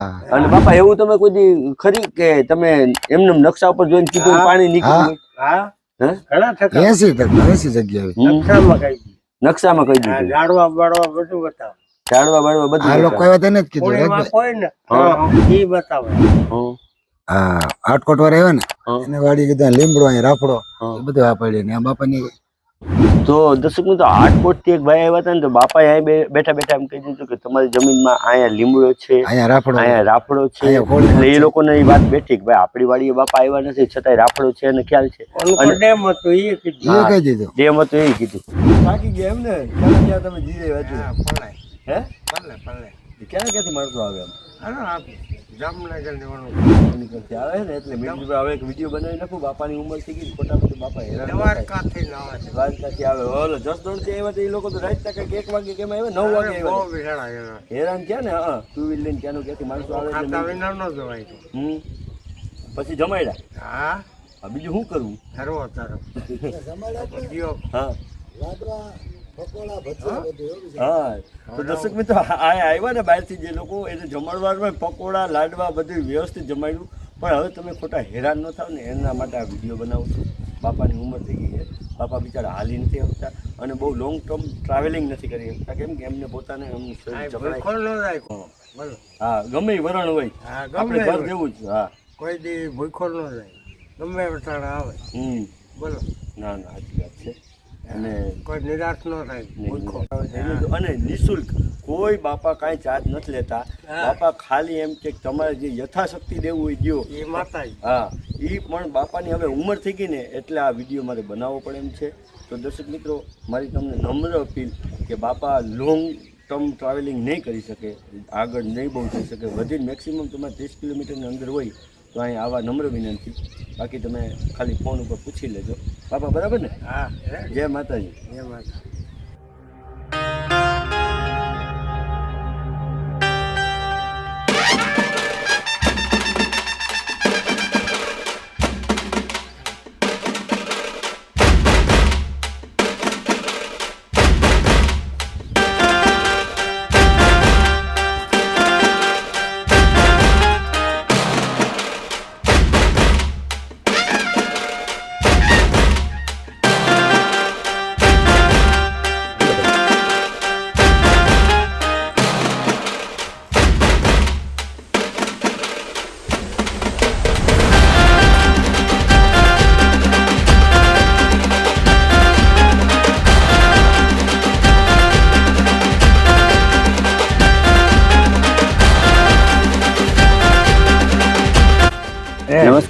અને બાપા એવું તમે કોઈ દી ખરી કે તમે એમને નકશા ઉપર જોઈને કીધું. પાણી નીકળ્યું હા હે? ઘણા ટકા એસી ટકા એસી જગ્યાએ નકશામાં કહી દીધું. નકશામાં કહી હા, દીધું ઝાડવા બાળવા બધું બતાવે ઝાડવા બાળવા બધું આ લોકો. આવ્યા તેને જ કીધું કોઈ ને હા. એ બતાવે હા આટકોટ વાળા આવ્યા ને. એને વાડી કીધા લીમડો અહીં રાફડો બધું આ પડી ને બાપાની તો દર્શક મિત્રો આટકોટથી એક ભાઈ આવ્યા હતા ને તો બાપા અહીંયા બેઠા બેઠા એમ કહી દીધું કે તમારી જમીનમાં અહીંયા લીમડો છે અહીંયા રાફડો છે. એટલે એ લોકોને એ વાત બેઠી કે ભાઈ આપણી વાડીએ બાપા આવ્યા નથી છતાંય રાફડો છે અને ખ્યાલ છે. ડેમ હતું એ કીધું. બાકી ડેમ હતો એ કીધું. ગયા એમ ને ક્યાં ક્યાં તમે જીરે વાંચ્યું? હે ક્યાં ક્યાંથી માણસો આવે એમ? જામનગર ને ઓલું એની પરથી આવે ને એટલે મેં કીધું હવે એક વીડિયો બનાવી નાખું બાપાની ઉંમર થઈ ગઈ ખોટા પછી બાપા હેરાન. દ્વારકાથી આવે દ્વારકાથી આવે. ઓલો જસદણથી આવ્યા તો એ લોકો તો રાતના કંઈક એક વાગે કેમ આવ્યા નવ વાગે આવ્યા હેરાન થયા ને? હા ટુ વ્હીલ લઈને ક્યાંથી માણસો આવે ખાતા વિના ન જવાય હમ. પછી જમાડ્યા હા? બીજું શું કરવું ધરવો તરફ જીઓ હા. હા? તો દર્શક મિત્રો આ આવ્યા ને બહારથી જે લોકો એને જમાડવામાં પકોડા લાડવા બધું વ્યવસ્થિત જમાડ્યું. પણ હવે તમે ખોટા હેરાન ન થાવ ને એના માટે આ વીડિયો બનાવું છું. બાપાની ઉંમર થઈ ગઈ છે. બાપા બિચારા હાલી નથી આવતા અને બહુ લોંગ ટર્મ ટ્રાવેલિંગ નથી કરી શકતા. કેમ કે એમને પોતાને એમનું. હા ગમે વરણ હોય. હા આપણે ગમે ઘર જેવું જ હા. કોઈ દી ભૂખો ન જાય ગમે વટાણા આવે. હમ. બોલો. ના ના અને કોઈ નિરાશ ન થાય. અને નિઃશુલ્ક. કોઈ બાપા કાંઈ ચાર્જ નથી લેતા. બાપા ખાલી એમ કે તમારે જે યથાશક્તિ દેવું હોય દ્યો. એ માતા હા. એ પણ બાપાની હવે ઉંમર થઈ ગઈ ને એટલે આ વીડિયો મારે બનાવવો પડે એમ છે. તો દર્શક મિત્રો મારી તમને નમ્ર અપીલ કે બાપા લોંગ ટર્મ ટ્રાવેલિંગ નહીં કરી શકે આગળ નહીં બહુ થઈ શકે. વધીને મેક્સિમમ તમારે ત્રીસ કિલોમીટરની અંદર હોય તો અહીં આવા નમ્ર વિનંતી. બાકી તમે ખાલી ફોન ઉપર પૂછી લેજો. બાપા બરાબર ને? હા? જય માતાજી. જય માતા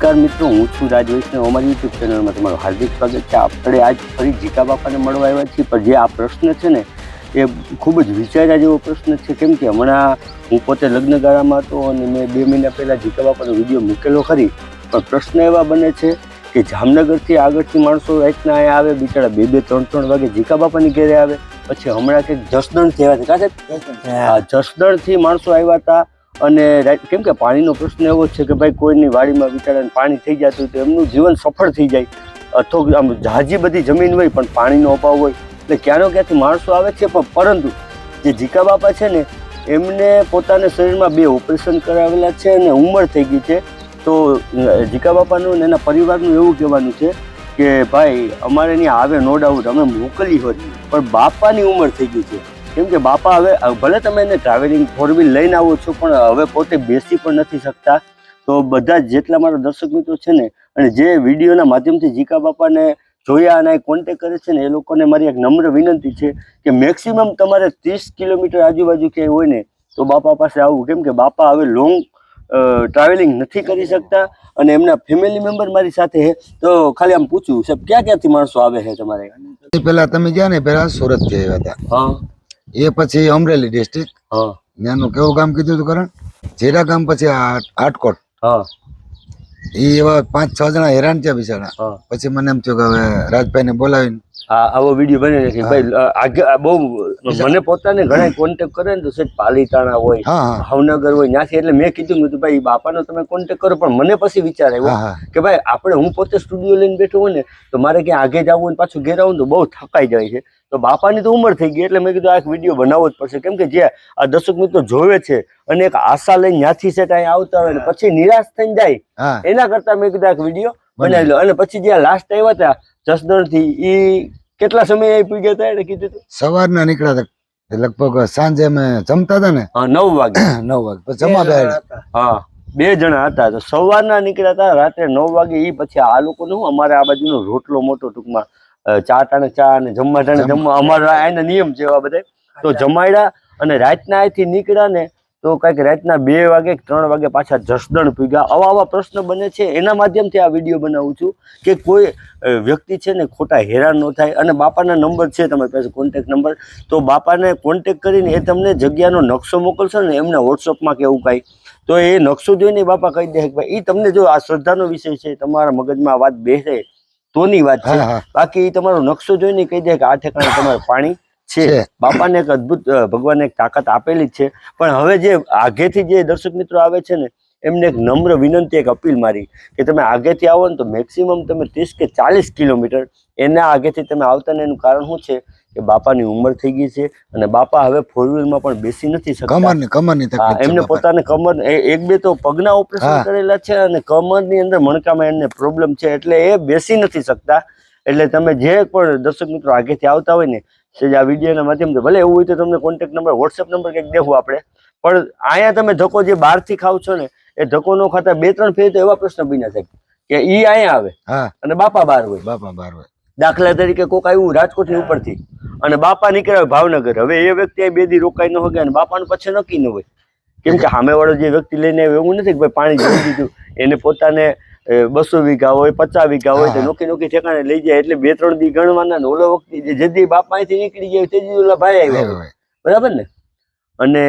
નમસ્કાર મિત્રો હું છું રાજ વૈષ્ણવ અમારી યુટ્યુબ ચેનલમાં તમારું હાર્દિક સ્વાગત છે. આપણે આજ ફરી જીકા બાપાને મળવા આવ્યા છીએ પણ જે આ પ્રશ્ન છે ને એ ખૂબ જ વિચાર્યા જેવો પ્રશ્ન છે. કેમ કે હમણાં હું પોતે લગ્નગાળામાં હતો અને મેં બે મહિના પહેલાં જીકા બાપાનો વીડિયો મૂકેલો ખરી. પણ પ્રશ્ન એવા બને છે કે જામનગરથી આગળથી માણસો રાતના અહીંયા આવે બિચારા બે બે ત્રણ ત્રણ વાગે જીકા બાપાની ઘેરે આવે. પછી હમણાં કંઈક જસદણથી આવ્યા હતા કાં જસદણથી માણસો આવ્યા હતા. અને કેમ કે પાણીનો પ્રશ્ન એવો છે કે ભાઈ કોઈની વાડીમાં બિચારાને પાણી થઈ જતું તો એમનું જીવન સફળ થઈ જાય. અથવા આમ ઝાઝી બધી જમીન હોય પણ પાણીનો અભાવ હોય. એટલે ક્યાંનો ક્યાંથી માણસો આવે છે પણ પરંતુ જે જીકા બાપા છે ને, એમને પોતાના શરીરમાં બે ઓપરેશન કરાવેલા છે અને ઉંમર થઈ ગઈ છે. તો જીકા બાપાનું અને એના પરિવારનું એવું કહેવાનું છે કે ભાઈ, અમારે અહીંયા આવે નો ડાઉટ અમે મોકલી હોત પણ બાપાની ઉંમર થઈ ગઈ છે. કેમ કે બાપા હવે ભલે તમે એને ટ્રાવેલિંગ ફોર વ્હીલ લઈને આવો છો પણ હવે પોતે બેસી પણ નથી શકતા. તો બધા જેટલા મારા દર્શક મિત્રો છે ને અને જે વિડીયોના માધ્યમથી જીકા બાપાને જોયા અને કોન્ટેક કરે છે ને એ લોકોને મારી એક નમ્ર વિનંતી છે કે મેક્સિમમ તમારે ત્રીસ કિલોમીટર આજુબાજુ ક્યાંય હોય ને તો બાપા પાસે આવવું કેમ કે બાપા હવે લોંગ ટ્રાવેલિંગ નથી કરી શકતા અને એમના ફેમિલી મેમ્બર મારી સાથે છે. તો ખાલી આમ પૂછ્યું સાહેબ ક્યાં ક્યાંથી માણસો આવે છે તમારે? પહેલા તમે ગયા ને પેલા સુરતથી આવ્યા હતા. હા. એ પછી અમરેલી ડિસ્ટ્રિક્ટ એનું કેવું ગામ કીધું હતું કરણ? જેરા ગામ પછી આટકોટ. એ એવા પાંચ છ જણા હેરાન થયા બિચારા. પછી મને એમ થયું કે હવે રાજભાઈ ને બોલાવીને આવો વીડિયો બની નાખી ભાઈ બહુ મને પોતાને ઘણા કોન્ટેક કરે ને તો સેજ પાલીતાણા હોય ભાવનગર હોય ત્યાંથી એટલે મેં કીધું મેં ભાઈ બાપાનો તમે કોન્ટેક કરો. પણ મને પછી વિચાર આવ્યો કે ભાઈ આપણે હું પોતે સ્ટુડિયો લઈને બેઠો હોય ને તો મારે ક્યાં આગે જવું હોય ને પાછું ઘેર આવું તો બહુ થકાઈ જાય છે. તો બાપાની તો ઉંમર થઈ ગઈ એટલે મેં કીધું આ એક વીડિયો બનાવવો જ પડશે. કેમ કે જે આ દર્શક મિત્રો જોવે છે અને એક આશા લઈને ત્યાંથી છે અહીંયા આવતા હોય પછી નિરાશ થઈને જાય. એના કરતા મેં કીધું એક વીડિયો બનાવી લો. અને પછી જે લાસ્ટ આવ્યા હતા જસદણથી એ કેટલા સમય આપી ગયા હતા એને કીધું હતું સવારના નીકળ્યા હતા. લગભગ સાંજે અમે જમતા હતા ને? હા નવ વાગે. નવ વાગે. જમા બેઠા હા બે જણા હતા. તો સવારના નીકળ્યા હતા રાત્રે નવ વાગે એ પછી આ લોકો નું અમારે આ બાજુનો રોટલો મોટો ટૂંકમાં ચા ટાણે ચા અને જમવા ટાણે જમવા. અમારા એના નિયમ છે એવા બધા તો જમાડ્યા અને રાતના અહીંથી નીકળ્યા ને તો કંઈક રાતના બે વાગે ત્રણ વાગે પાછા જસદણ પીગા આવા આવા પ્રશ્ન બને છે. એના માધ્યમથી આ વીડિયો બનાવું છું કે કોઈ વ્યક્તિ છે ને ખોટા હેરાન ન થાય અને બાપાના નંબર છે તમારી પાસે કોન્ટેક નંબર. તો બાપાને કોન્ટેક કરીને એ તમને જગ્યાનો નકશો મોકલશો ને એમને વોટ્સઅપમાં કેવું કાંઈ. તો એ નકશો જોઈને બાપા કહી દે કે ભાઈ એ તમને જો આ શ્રદ્ધાનો વિષય છે તમારા મગજમાં વાત બેસે તોની વાત છે. બાકી તમારો નકશો જોઈને કહી દે કે આ ઠેકાણે તમારે પાણી છે. બાપાને એક અદ્ભુત ભગવાને એક તાકાત આપેલી જ છે. પણ હવે જે આગેથી જે દર્શક મિત્રો આવે છે ને એમને એક નમ્ર વિનંતી એક અપીલ મારી કે તમે આગેથી આવો ને તો મેક્સિમમ તમે ત્રીસ કે ચાલીસ કિલોમીટર એના આગેથી તમે આવતા ને એનું કારણ શું છે? કે બાપાની ઉંમર થઈ ગઈ છે અને બાપા હવે ફોર વ્હીલમાં પણ બેસી નથી શકતા. કમરની કમરની તકલીફ એમને પોતાને કમર એક બે તો પગના ઓપરેશન કરેલા છે અને કમરની અંદર મણકામાં એમને પ્રોબ્લેમ છે એટલે એ બેસી નથી શકતા. એટલે તમે જે પણ દર્શક મિત્રો આગેથી આવતા હોય ને સેજ આ વિડીયોના માધ્યમથી ભલે એવું હોય તો તમને કોન્ટેક્ટ નંબર વોટ્સએપ નંબર કંઈક દેવું આપણે. પણ અહીંયા તમે ધક્કો જે બહારથી ખાવ છો ને એ ધક્કો ન ખાતા બે ત્રણ ફેર તો એવા પ્રશ્ન બન્યા થાય કે ઈ અહીંયા આવે અને બાપા બહાર હોય. બાપા બાર હોય. દાખલા તરીકે કોક આવ્યું રાજકોટની ઉપરથી. અને બાપા નીકળ્યા હોય ભાવનગર. હવે એ વ્યક્તિ બે દી રોકાઈ ન હોય અને બાપાનું પછી નક્કી ન હોય. કેમ કે સામેવાળો જે વ્યક્તિ લઈને આવ્યો એવું નથી કે ભાઈ પાણી જોઈ દીધું એને પોતાને બસો વીઘા હોય પચાસ વીઘા હોય તો. નોકી નોકી ઠેકાણે લઈ જાય એટલે બે ત્રણ દી ગણવાના ને ઓલો વખતે જે જલ્દી બાપા અહીંથી નીકળી જાય તે દી ઓલા ભાઈ આવ્યા. બરાબર ને? અને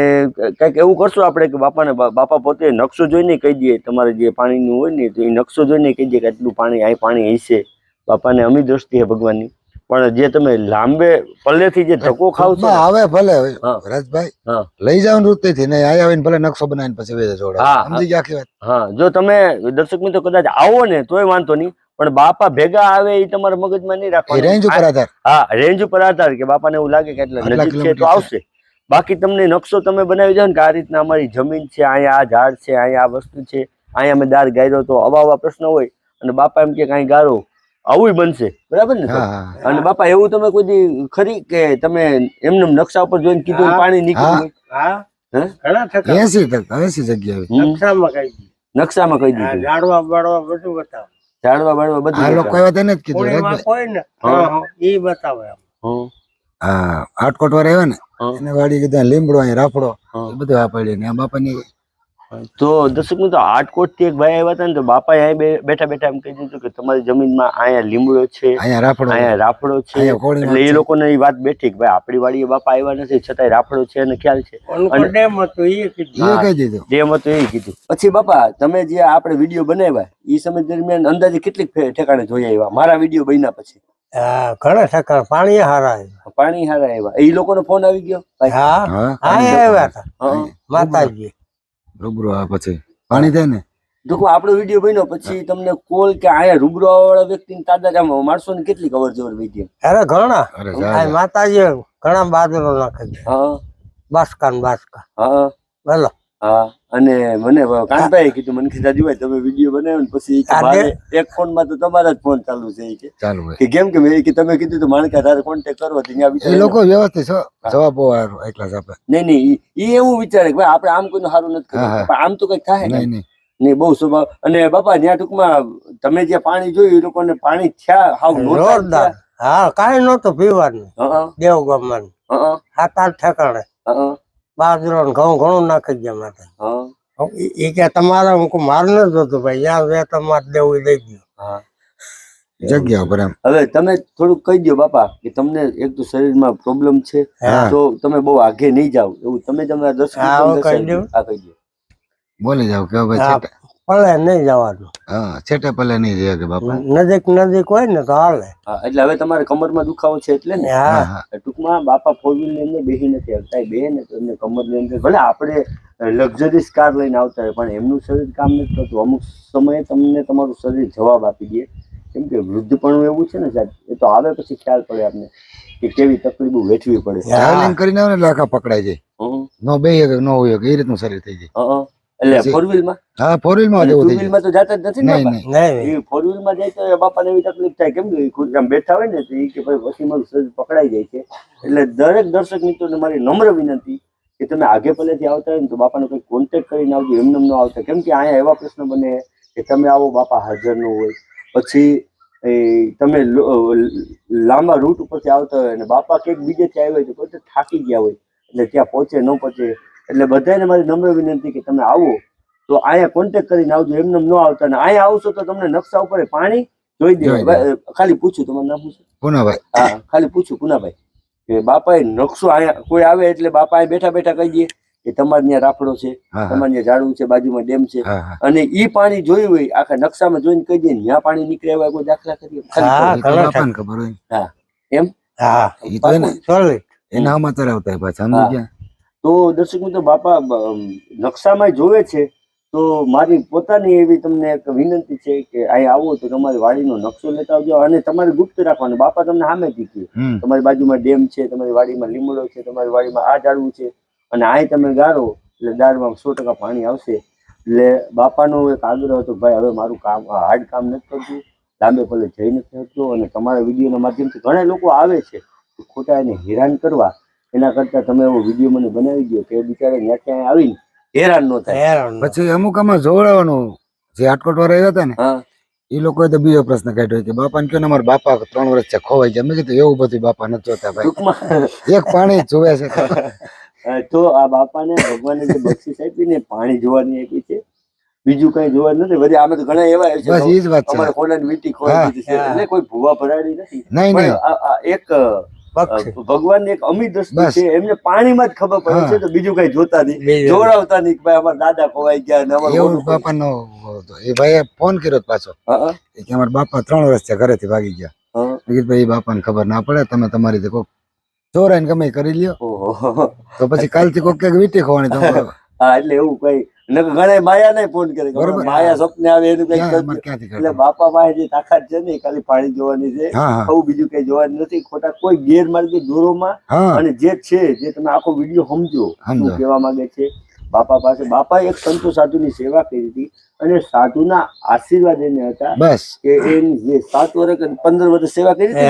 કંઈક એવું કરશું આપણે કે બાપાને બાપા પોતે નકશો જોઈને કહી દઈએ તમારે જે પાણીનું હોય ને તો એ નકશો જોઈને કહી દઈએ કે આટલું પાણી આ પાણી હશે બાપાને અમી દ્રષ્ટિ હે ભગવાનની. પણ જે તમે લાંબે પલ્લેથી જે ધક્કો ખાવ છો આવે ભલે રાજભાઈ. લઈ જાવ નૃત્યથી નહીં આયા આવીને ભલે નકશો બનાવીને પછી વેચે જોડે. સમજી ગયા આખી વાત? હા જો તમે દર્શક મિત્રો કદાચ આવો ને તોય વાંધો નહીં પણ બાપા ભેગા આવે એ તમારા મગજમાં નહીં રાખવાનું. રેન્જ ઉપર આધાર. હા રેન્જ ઉપર આધાર કે બાપાને એવું લાગે કે એટલે નજીક છે તો આવશે. બાકી તમને નકશો તમે બનાવી જાવ ને કે આ રીતના અમારી જમીન છે અહીંયા આ ઝાડ છે અહીંયા આ વસ્તુ છે અહીંયા અમે દાર ગાયરો તો આવા આવા પ્રશ્ન હોય અને બાપા એમ કે કાંઈ ગારો. આવું બનશે બરાબર ને અને બાપા એવું તમે કોઈ ખરી કે તમે એમને નકશા ઉપર જોઈને કીધું પાણી નીકળ્યું હા. હોય? હા હે? ઘણા થતા એસી ટકા એસી જગ્યા. નકશામાં કઈ દીધું. નકશામાં કહી દીધું ઝાડવા બાળવા બધું બતાવે ઝાડવા બાળવા આ લોકો. આવ્યા તેને જ કીધું કોઈ ને ઈ બતાવે હા આટકોટ વાળા આવ્યા ને એને વાડી કીધું લીમડો અહીં રાફડો. એ બધું આ બાપા ને બાપાની તો દર્શક મિત્રો આટકોટથી એક ભાઈ આવ્યા હતા ને તો બાપા અહીંયા બેઠા બેઠા એમ કહી દીધું કે તમારી જમીનમાં અહીંયા લીમડો છે અહીંયા રાફડો છે. એટલે એ. લોકોને એ વાત બેઠી કે ભાઈ આપણી વાડીએ બાપા આવ્યા નથી છતાંય રાફડો છે અને ખ્યાલ છે. ડેમ હતું એ કહી દીધું. જેમ હતું એ કીધું. પછી બાપા તમે જે આપણે વીડિયો બનાવ્યા એ સમય દરમિયાન અંદાજે કેટલીક ઠેકાણે જોઈ આવ્યા? મારા વીડિયો બન્યા પછી. ઘણા ટકા પાણી હારા આવ્યા. પાણી હારા આવ્યા. એ લોકોનો ફોન આવી ગયો? હા આવ્યા હતા. માતાજી રૂબરૂ આ પછી પાણી થાય ને? ટૂંકમાં આપણો વીડિયો બન્યો પછી તમને કોલ કે આયા રૂબરૂ વાળા વ્યક્તિને તાજા માણસો ને કેટલી કવર જવર વધી અરે ઘણા. અરે આ માતાજી ઘણા બાજરો નાખે હા. બાસકા ને બાસકા હા. બોલો. હા અને મને કાનભાઈ કીધું મને કીધા દીવાય તમે વીડિયો બનાવ્યો ને પછી કે એક ફોનમાં તો તમારા જ ફોન ચાલુ છે. કે કે કેમ કે મેં કે તમે કીધું તો માણકા તારે કોન્ટેક્ટ કરો તો એ લોકો વ્યવસ્થિત જવાબ એકલા આપે નહીં નહીં ઈ એવું વિચારે કે ભાઈ આપણે આમ કોઈ સારું નથી પણ આમ તો કંઈક થાય ને. નહીં નહીં. નહીં બહુ સ્વભાવ અને બાપા ત્યાં ટૂંકમાં તમે જે પાણી જોયું એ લોકોને પાણી થયા હાવ જોરદાર. હા કાંઈ નહોતું પીવાનું. દેવગામમાં સાત આઠ ઠેકાણે. હા, બાજરો ને ઘઉં ઘણું નાખી ગયા માટે હા, એ કે તમારે હું મારે ન જોતું ભાઈ યાર બે તમારે દેવું દઈ ગયું હા. જગ્યા ઉપર એમ. હવે તમે થોડુંક કહી દો બાપા કે તમને એક તો શરીરમાં પ્રોબ્લેમ છે તો તમે બહુ આગે નહીં જાઓ. એવું તમે તમારા દર્શક કહી દો. કહી દો બોલી જાવ કે ભાઈ હા, નહીં જવાનું. હા છેટે પલે નહીં જાય કે બાપા? નજીક નજીક હોય ને તો હાલે. હા એટલે હવે તમારે કમરમાં દુખાવો છે એટલે ને? હા. ટૂંકમાં બાપા ફોર વ્હીલ લઈને બેસી નથી શકતા બે ને તો એમને કમરની અંદર ભલે આપણે લક્ઝરીસ કાર લઈને આવતા હોય પણ એમનું શરીર કામ નથી કરતું અમુક સમયે તમને તમારું શરીર જવાબ આપી દે. કેમ કે વૃદ્ધપણું એવું છે ને સાહેબ એ તો આવે પછી ખ્યાલ પડે આપને કે કેવી તકલીફો વેઠવી પડે. હા. કરીને આવે ને એટલે આખા પકડાય જાય. નો બે નો હોય એ રીતનું શરીર થઈ જાય. એટલે ફોર વ્હીલમાં હા ફોર વ્હીલમાં જવું જાય વ્હીલમાં તો જાતા જ નથી ને નહીં નહીં. ફોર વ્હીલમાં જાય તો એ બાપાને એવી તકલીફ થાય. કેમ કે ખુદ ખુરશીમાં બેઠા હોય ને તો એ કે ભાઈ પછી મારું શરીર પકડાઈ જાય છે. એટલે દરેક દર્શક મિત્રોને મારી નમ્ર વિનંતી કે તમે આગે પલેથી આવતા હોય ને તો બાપાને કોઈ કોન્ટેક્ટ કરીને આવજો એમને ન આવતા. કેમ કે અહીંયા એવા પ્રશ્ન બને કે તમે આવો બાપા હાજર ન હોય. પછી એ તમે લાંબા રૂટ ઉપરથી આવતા હોય અને બાપા કંઈક બીજેથી આવ્યા હોય તો થાકી ગયા હોય. એટલે ત્યાં પહોંચે ન પહોંચે એટલે બધાને મારી નમ્ર વિનંતી કે તમે આવો. તો અહીંયા કોન્ટેક્ટ કરીને આવજો. એમને ન આવતા અને અહીંયા આવશો તો તમને નકશા ઉપર પાણી જોઈ દેવાય ખાલી પૂછું તમારું નામ પૂછું પુનાભાઈ. હા ખાલી પૂછું પુનાભાઈ. કે બાપાએ નકશો અહીંયા કોઈ આવે એટલે બાપા બેઠા બેઠા કહી દે કે તમારે ત્યાં રાફડો છે હા હા. તમારે ત્યાં ઝાડવું છે બાજુમાં ડેમ છે. હા હા. અને ઈ પાણી જોયું હોય આખા નકશામાં જોઈને કહી દે ત્યાં પાણી નીકળે એવા કોઈ દાખલા કરીએ. હા. એમ ખબર હોય. હા એ તો એના સમાચાર તરાવતા પાછા હા. સમજી ગયા? તો દર્શક મિત્રો બાપા નકશામાં જોવે છે તો મારી પોતાની એવી તમને એક વિનંતી છે કે અહીં આવો તો તમારી વાડીનો નકશો લેતા આવજો અને તમારે ગુપ્ત રાખવાનો. બાપા તમને સામે દીધી તમારી બાજુમાં ડેમ છે તમારી વાડીમાં લીમડો છે તમારી વાડીમાં આ ઝાડવું છે અને અહીં તમે ગારો એટલે દાળમાં સો ટકા પાણી આવશે. એટલે બાપાનો એક આગ્રહ હતો ભાઈ હવે મારું કામ હાર્ડ કામ નથી કરતું લાંબે પલે જઈ નથી શકતો અને તમારા વિડીયોના માધ્યમથી ઘણા લોકો આવે છે ખોટા એને હેરાન કરવા એના કરતા તમે એવો વીડિયો મને બનાવી દો કે બિચારા ત્યાંથી અહીં આવીને હેરાન ન થાય. હેરાન પછી અમુક આમાં જોવડાવવાનું જે હાટકોટ વાળા આવ્યા હતા ને હા. એ લોકોએ તો બીજો પ્રશ્ન કાઢ્યો કે બાપાને કહ્યું ને અમારા બાપા ત્રણ વર્ષ છે ખોવાઈ જાય મેં કીધું એવું બધું બાપા નથી જોતા ભાઈ. એક પાણી જોવે છે. તો આ બાપાને ભગવાને જે બક્ષિસ આપી ને પાણી જોવાની આપી છે. બીજું કઈ જોવા નથી. બધી આમે તો ઘણા એવા છે. બસ એ જ વાત છે. અમારે કોનાની વીંટી ખોવાઈ. દીધી છે. એટલે કોઈ ભૂવા ભરાડી નથી. નહીં નહીં. એક પક્ષી એક અમી દ્રષ્ટિ છે એમને પાણીમાં જ ખબર પડે છે તો બીજું કઈ જોતા નહીં. જોડાવતા નહીં ભાઈ અમારા દાદા ખોવાઈ ગયા ને અમારું બાપાનો હતો. એ ભાઈ ફોન કર્યો પાછો. કે અમારા બાપા ત્રણ વર્ષ છે ઘરેથી ભાગી ગયા. ભાઈ બાપાને ખબર ના પડે તમે તમારી રીતે કોક ચોરાઈને ગમે કરી લ્યો. તો પછી કાલથી કોક ક્યાંક વીટી ખોવાની હા એટલે એવું કઈ ઘણા માયા ફોન કરે માયા સપને આવે એનું કઈ ક્યાં અમારે ક્યાંથી એટલે બાપા પાસે જે તાકાત છે ને ખાલી પાણી જોવાની છે. હા હા. આવું બીજું કઈ જોવાનું નથી. ખોટા કોઈ ગેરમાર્ગે દોરોમાં અને જે છે જે તમે આખો વીડિયો સમજો. શું કહેવા માંગે છે. બાપા પાસે બાપાએ એક સંતો સાધુની સેવા કરી હતી અને સાધુના આશીર્વાદ એને હતા કે એની જે સાત વર્ષ પંદર વર્ષ સેવા કરી હતી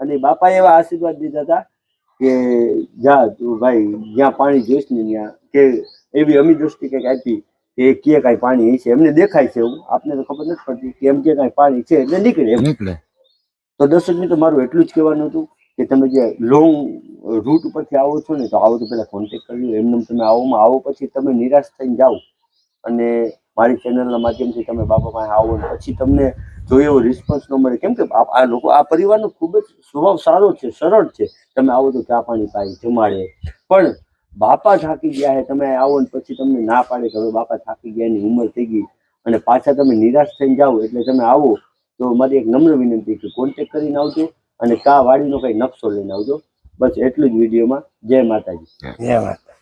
અને બાપાએ એવા આશીર્વાદ દીધા હતા કે જા તું ભાઈ જ્યાં પાણી જોઈશ ને ત્યાં કે એવી અમી દ્રષ્ટિ કંઈક આપી કે કે કાંઈ પાણી છે એમને દેખાય છે એવું. આપને તો ખબર નથી પડતી કે એમ કે કાંઈ પાણી છે એટલે નીકળે એમ. નીકળે. તો દર્શક મિત્રો મારું એટલું જ કહેવાનું હતું કે તમે જે લોંગ રૂટ ઉપરથી આવો છો ને તો આવો તો પહેલાં કોન્ટેક કરી લો. એમને તમે આવોમાં આવો પછી તમે નિરાશ થઈને જાઓ. અને મારી ચેનલના માધ્યમથી તમે બાપા પાસે આવો પછી તમને જો એવો રિસ્પોન્સ ન મળે, કેમ કે આ લોકો આ પરિવારનો ખૂબ જ સ્વભાવ સારો છે, સરળ છે. તમે આવો તો ચા પાણી પાઈ, જમાડે. પણ બાપા થાકી ગયા છે તમે આવો ને પછી તમને ના પાડે કે હવે બાપા થાકી ગયા એની ઉંમર થઈ ગઈ અને પાછા તમે નિરાશ થઈને જાઓ એટલે તમે આવો, તો મારી એક નમ્ર વિનંતી કે કોન્ટેક કરીને આવજો અને કા વાડીનો કઈ નકશો લઈને આવજો. બસ એટલું જ વિડીયોમાં. જય માતાજી. જય માતા